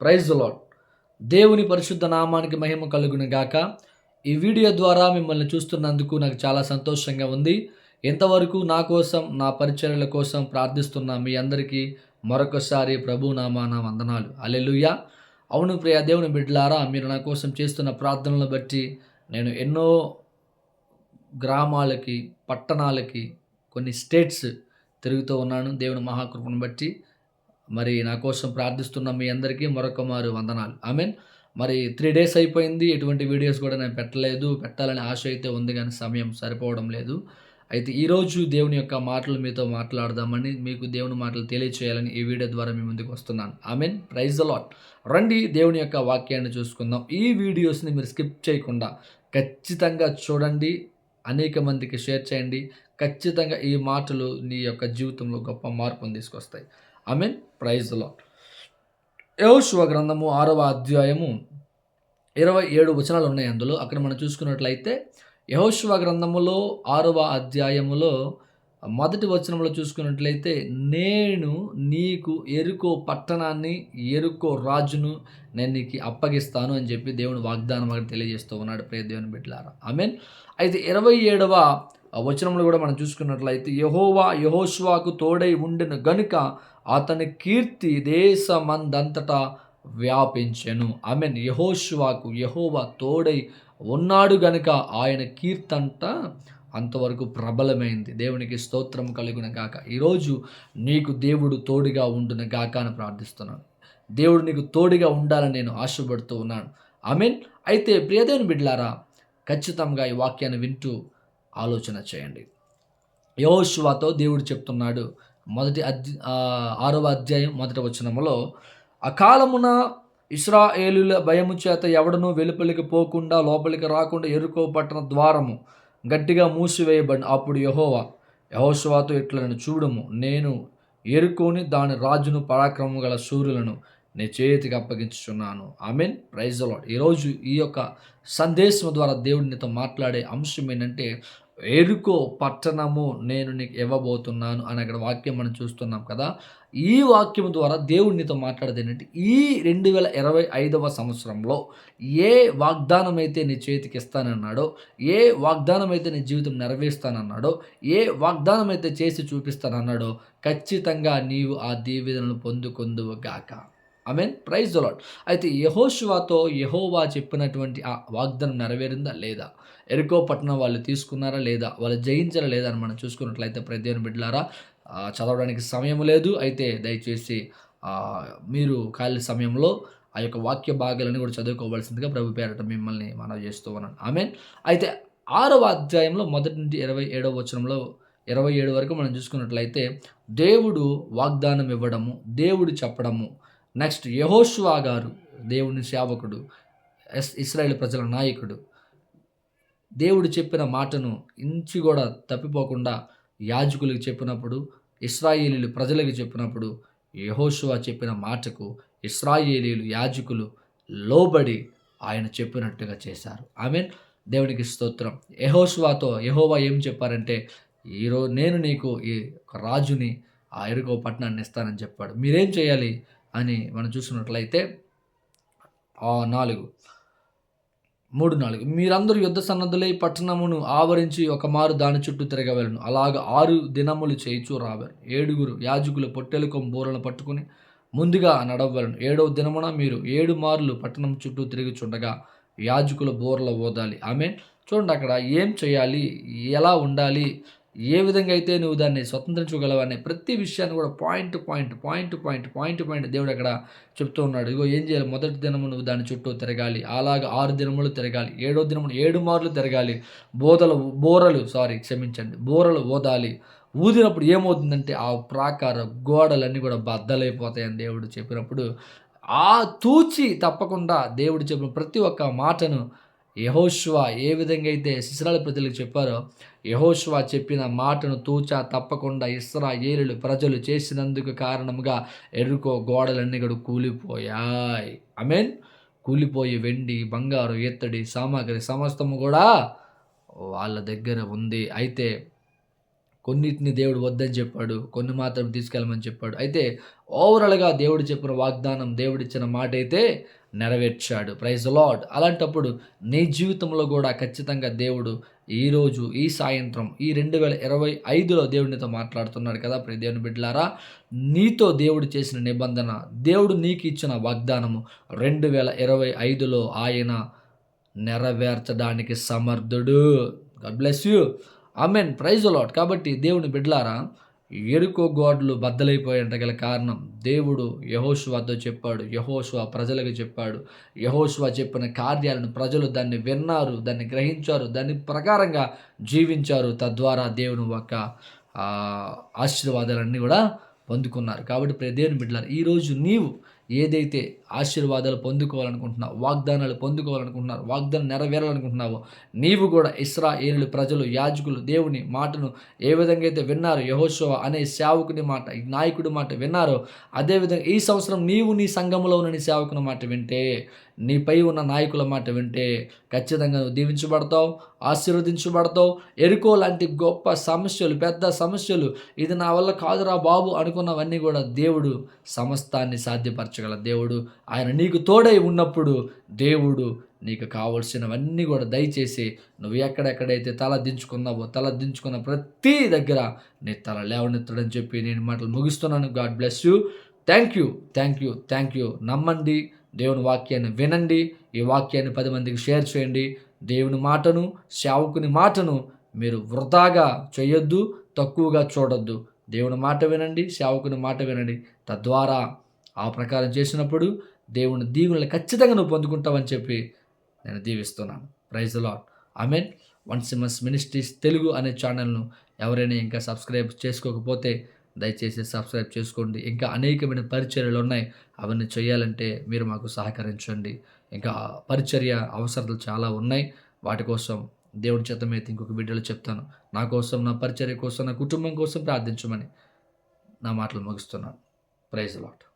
Praise lord దేవుని పరిశుద్ధ నామానికి మహిమ కలుగును గాక. ఈ వీడియో ద్వారా మిమ్మల్ని చూస్తున్నందుకు నాకు చాలా సంతోషంగా ఉంది. ఇంతవరకు నా కోసం నా పరిచర్యల కోసం ప్రార్థిస్తున్న మీ అందరికీ మరొకసారి ప్రభు నామాన వందనాలు. అలెలుయ్యా అవును ప్రియ దేవుని బిడ్డలారా మీరు నా కోసం చేస్తున్న ప్రార్థనలను బట్టి నేను ఎన్నో గ్రామాలకి పట్టణాలకి కొన్ని స్టేట్స్ తిరుగుతూ ఉన్నాను. దేవుని మహాకృపను బట్టి మరి నా కోసం ప్రార్థిస్తున్న మీ అందరికీ మరొక మారు వందనాలు. ఆమెన్. మరి త్రీ డేస్ అయిపోయింది. ఎటువంటి వీడియోస్ కూడా నేను పెట్టలేదు. పెట్టాలని ఆశ అయితే ఉంది కానీ సమయం సరిపోవడం లేదు. అయితే ఈరోజు దేవుని యొక్క మాటలు మీతో మాట్లాడదామని మీకు దేవుని మాటలు తెలియచేయాలని ఈ వీడియో ద్వారా మీ ముందుకు వస్తున్నాను. ఆమెన్. ప్రైజ్ అలాట్ లాట్ రండి దేవుని యొక్క వాక్యాన్ని చూసుకుందాం. ఈ వీడియోస్ని మీరు స్కిప్ చేయకుండా ఖచ్చితంగా చూడండి. అనేక మందికి షేర్ చేయండి. ఖచ్చితంగా ఈ మాటలు నీ యొక్క జీవితంలో గొప్ప మార్పును తీసుకొస్తాయి. ఐ మీన్ ప్రైజ్లో యోశువ గ్రంథము ఆరవ అధ్యాయము ఇరవై ఏడు వచనాలు ఉన్నాయి అందులో. అక్కడ మనం చూసుకున్నట్లయితే యహోశివ గ్రంథములో ఆరవ అధ్యాయములో మొదటి వచనంలో చూసుకున్నట్లయితే నేను నీకు ఎరుకో పట్టణాన్ని ఎరుకో రాజును నేను నీకు అప్పగిస్తాను అని చెప్పి దేవుని వాగ్దానం అక్కడ తెలియజేస్తూ ఉన్నాడు. ప్రే దేవుని బిడ్డలారా. ఐ మీన్ అయితే ఇరవై ఏడవ వచనంలో కూడా మనం చూసుకున్నట్లయితే యహోవా యహోష్వాకు తోడై ఉండిన గనుక అతని కీర్తి దేశమందంతటా వ్యాపించెను. ఆమె యహోశువాకు యహోష్వాకు యహోవా తోడై ఉన్నాడు గనుక ఆయన కీర్తంట అంతవరకు ప్రబలమైంది. దేవునికి స్తోత్రం కలుగున గాక. ఈరోజు నీకు దేవుడు తోడుగా ఉండున గాక అని ప్రార్థిస్తున్నాను. దేవుడు నీకు తోడుగా ఉండాలని నేను ఆశపడుతూ ఉన్నాను. ఐ మీన్ అయితే ప్రియదేవుని బిడ్లారా ఖచ్చితంగా ఈ వాక్యాన్ని వింటూ ఆలోచన చేయండి. యహోశువాతో దేవుడు చెప్తున్నాడు మొదటి అధ్య ఆరవ అధ్యాయం మొదటి వచనములో అకాలమున ఇస్రాయేలుల భయము చేత ఎవడనూ వెలుపలికి పోకుండా లోపలికి రాకుండా ఎరుకో పట్టణ ద్వారము గట్టిగా మూసివేయబడి అప్పుడు యహోవా యహోశువాతో ఇట్లను చూడము? నేను ఎరుకోని దాని రాజును పరాక్రమం గల సూర్యులను నీ చేతికి అప్పగించుచున్నాను. ఐ మీన్ ప్రైజ్ లాడ్ ఈరోజు ఈ యొక్క సందేశం ద్వారా దేవుడినితో మాట్లాడే అంశం ఏంటంటే ఎరుకో పట్టణము నేను నీకు ఇవ్వబోతున్నాను అని అక్కడ వాక్యం మనం చూస్తున్నాం కదా. ఈ వాక్యం ద్వారా దేవుడు నీతో మాట్లాడేది ఏంటంటే ఈ రెండు వేల ఇరవై ఐదవ సంవత్సరంలో ఏ వాగ్దానం అయితే నీ చేతికి ఇస్తానన్నాడో ఏ వాగ్దానం అయితే నీ జీవితం నెరవేరుస్తానన్నాడో ఏ వాగ్దానం అయితే చేసి చూపిస్తానన్నాడో ఖచ్చితంగా నీవు ఆ దీవెనలను పొందుకొందువు గాక. ఐ మీన్ ప్రైజ్ అలాట్ అయితే యహోశివాతో యహోవా చెప్పినటువంటి ఆ వాగ్దానం నెరవేరిందా? లేదా? ఎరుకో పట్టణం వాళ్ళు తీసుకున్నారా? లేదా? వాళ్ళు జయించారా? లేదా? అని మనం చూసుకున్నట్లయితే ప్రదేవని బిడ్డలారా చదవడానికి సమయం లేదు. అయితే దయచేసి మీరు ఖాళీ సమయంలో ఆ యొక్క వాక్య భాగాలను కూడా చదువుకోవాల్సిందిగా ప్రభు పేరట మిమ్మల్ని మనం చేస్తూ ఉన్నాను. ఆమె అయితే ఆరవ అధ్యాయంలో మొదటి నుండి ఇరవై ఏడవ వచనంలో ఇరవై ఏడు వరకు మనం చూసుకున్నట్లయితే దేవుడు వాగ్దానం ఇవ్వడము దేవుడు చెప్పడము నెక్స్ట్ యహోష్వా గారు దేవుని సేవకుడు ఎస్ ఇస్రాయేల్ ప్రజల నాయకుడు దేవుడు చెప్పిన మాటను ఇంచి కూడా తప్పిపోకుండా యాజకులకు చెప్పినప్పుడు ఇస్రాయేలీలు ప్రజలకు చెప్పినప్పుడు యహోషువా చెప్పిన మాటకు ఇస్రాయేలీలు యాజకులు లోబడి ఆయన చెప్పినట్టుగా చేశారు. ఐ మీన్ దేవునికి స్తోత్రం. యహోషువాతో యహోవా ఏం చెప్పారంటే ఈరోజు నేను నీకు ఈ రాజుని ఆ ఎరుగో పట్టణాన్ని ఇస్తానని చెప్పాడు. మీరేం చేయాలి? అని మనం చూసినట్లయితే నాలుగు మూడు నాలుగు. మీరందరూ యుద్ధ సన్నద్ధులై పట్టణమును ఆవరించి ఒక మారు దాని చుట్టూ తిరగవలను. అలాగ ఆరు దినములు చేయిచూ రావారు. ఏడుగురు యాజకులు పొట్టెలుకం బోరలను పట్టుకుని ముందుగా నడవలను. ఏడవ దినమున మీరు ఏడు మార్లు పట్టణం చుట్టూ తిరుగుచుండగా యాజకుల బోర్ల ఓదాలి. ఆమె చూడండి అక్కడ ఏం చేయాలి? ఎలా ఉండాలి? ఏ విధంగా అయితే నువ్వు దాన్ని స్వతంత్రించగలవనే ప్రతి విషయాన్ని కూడా point point point point point point దేవుడు అక్కడ చెప్తూ ఉన్నాడు. ఇగో ఏం చేయాలి? మొదటి దినము నువ్వు దాని చుట్టూ తిరగాలి. అలాగ ఆరు దినములు తిరగాలి. ఏడో దినములు ఏడు మార్లు తిరగాలి. బోధలు బోరలు సారీ క్షమించండి బోరలు ఓదాలి. ఊదినప్పుడు ఏమవుతుందంటే ఆ ప్రాకార గోడలన్నీ కూడా బద్దలైపోతాయని దేవుడు చెప్పినప్పుడు ఆ తూచి తప్పకుండా దేవుడు చెప్పిన ప్రతి ఒక్క మాటను యహోష్వా ఏ విధంగా అయితే శిశురాల ప్రజలకు చెప్పారో యహోష్వా చెప్పిన మాటను తూచా తప్పకుండా ఇస్రాయేలు ప్రజలు చేసినందుకు కారణముగా ఎరుకో గోడలన్నీ కూడా కూలిపోయాయి. మీన్ కూలిపోయి వెండి బంగారు ఎత్తడి సామాగ్రి సమస్తము కూడా వాళ్ళ దగ్గర ఉంది. అయితే కొన్నిటిని దేవుడు వద్దని చెప్పాడు కొన్ని మాత్రం తీసుకెళ్ళమని చెప్పాడు. అయితే ఓవరాల్గా దేవుడు చెప్పిన వాగ్దానం దేవుడిచ్చిన మాట అయితే నెరవేర్చాడు. ప్రైజ్ లాడ్ అలాంటప్పుడు నీ జీవితంలో కూడా ఖచ్చితంగా దేవుడు ఈరోజు ఈ సాయంత్రం ఈ రెండు వేల ఇరవై ఐదులో దేవుడినితో మాట్లాడుతున్నాడు కదా ప్రియ దేవుని బిడ్డలారా? నీతో దేవుడు చేసిన నిబంధన దేవుడు నీకు ఇచ్చిన వాగ్దానము రెండు వేల ఇరవై ఐదులో ఆయన నెరవేర్చడానికి సమర్థుడు. God bless you amen praise lord కాబట్టి దేవుని బిడ్డలారా ఎరుకో గోడలు బద్దలైపోయేట గల కారణం దేవుడు యహోశువాతో చెప్పాడు. యహోష్వా ప్రజలకు చెప్పాడు. యహోష్వా చెప్పిన కార్యాలను ప్రజలు దాన్ని విన్నారు దాన్ని గ్రహించారు దాని ప్రకారంగా జీవించారు. తద్వారా దేవుని యొక్క ఆశీర్వాదాలన్నీ కూడా పొందుకున్నారు. కాబట్టి ప్రదేని బిడ్డలారు ఈరోజు నీవు ఏదైతే ఆశీర్వాదాలు పొందుకోవాలనుకుంటున్నావు వాగ్దానాలు పొందుకోవాలనుకుంటున్నారు వాగ్దానం నెరవేరాలనుకుంటున్నావో నీవు కూడా ఇస్రా ఏలు ప్రజలు యాజకులు దేవుని మాటను ఏ విధంగా అయితే విన్నారో యహోశవ అనే సేవకుని మాట ఈ నాయకుడి మాట విన్నారో అదేవిధంగా ఈ సంవత్సరం నీవు నీ సంఘంలో ఉన్న నీ సేవకుని మాట వింటే నీపై ఉన్న నాయకుల మాట వింటే ఖచ్చితంగా నువ్వు దీవించబడతావు ఆశీర్వదించబడతావు. ఎరుకో లాంటి గొప్ప సమస్యలు పెద్ద సమస్యలు ఇది నా వల్ల కాదురా బాబు అనుకున్నవన్నీ కూడా దేవుడు సమస్తాన్ని సాధ్యపరచగల దేవుడు. ఆయన నీకు తోడై ఉన్నప్పుడు దేవుడు నీకు కావలసినవన్నీ కూడా దయచేసి నువ్వు ఎక్కడెక్కడైతే తల దించుకున్నావో తల దించుకున్న ప్రతి దగ్గర నీ తల లేవనెత్తడని చెప్పి నేను మాటలు ముగిస్తున్నాను. God bless you. Thank you thank you thank you నమ్మండి. దేవుని వాక్యాన్ని వినండి ఈ వాక్యాన్ని పది మందికి షేర్ చేయండి. దేవుని మాటను సేవకుని మాటను మీరు వృధాగా చేయొద్దు తక్కువగా చూడొద్దు. దేవుని మాట వినండి సేవకుని మాట వినండి. తద్వారా ఆ ప్రకారం చేసినప్పుడు దేవుని దీవులను ఖచ్చితంగా నువ్వు పొందుకుంటావని చెప్పి నేను దీవిస్తున్నాను. Praise lord amen Onesimus ministries Telugu అనే ఛానల్ను ఎవరైనా ఇంకా సబ్స్క్రైబ్ చేసుకోకపోతే దయచేసి సబ్స్క్రైబ్ చేసుకోండి. ఇంకా అనేకమైన పరిచర్యలు ఉన్నాయి అవన్నీ చేయాలంటే మీరు మాకు సహకరించండి. ఇంకా పరిచర్య అవసరాలు చాలా ఉన్నాయి. వాటి కోసం దేవుడి చేత మీద ఇంకొక వీడియోలో చెప్తాను. నా కోసం నా పరిచర్య కోసం నా కుటుంబం కోసం ప్రార్థించమని నా మాటలు ముగిస్తున్నాను. Praise lot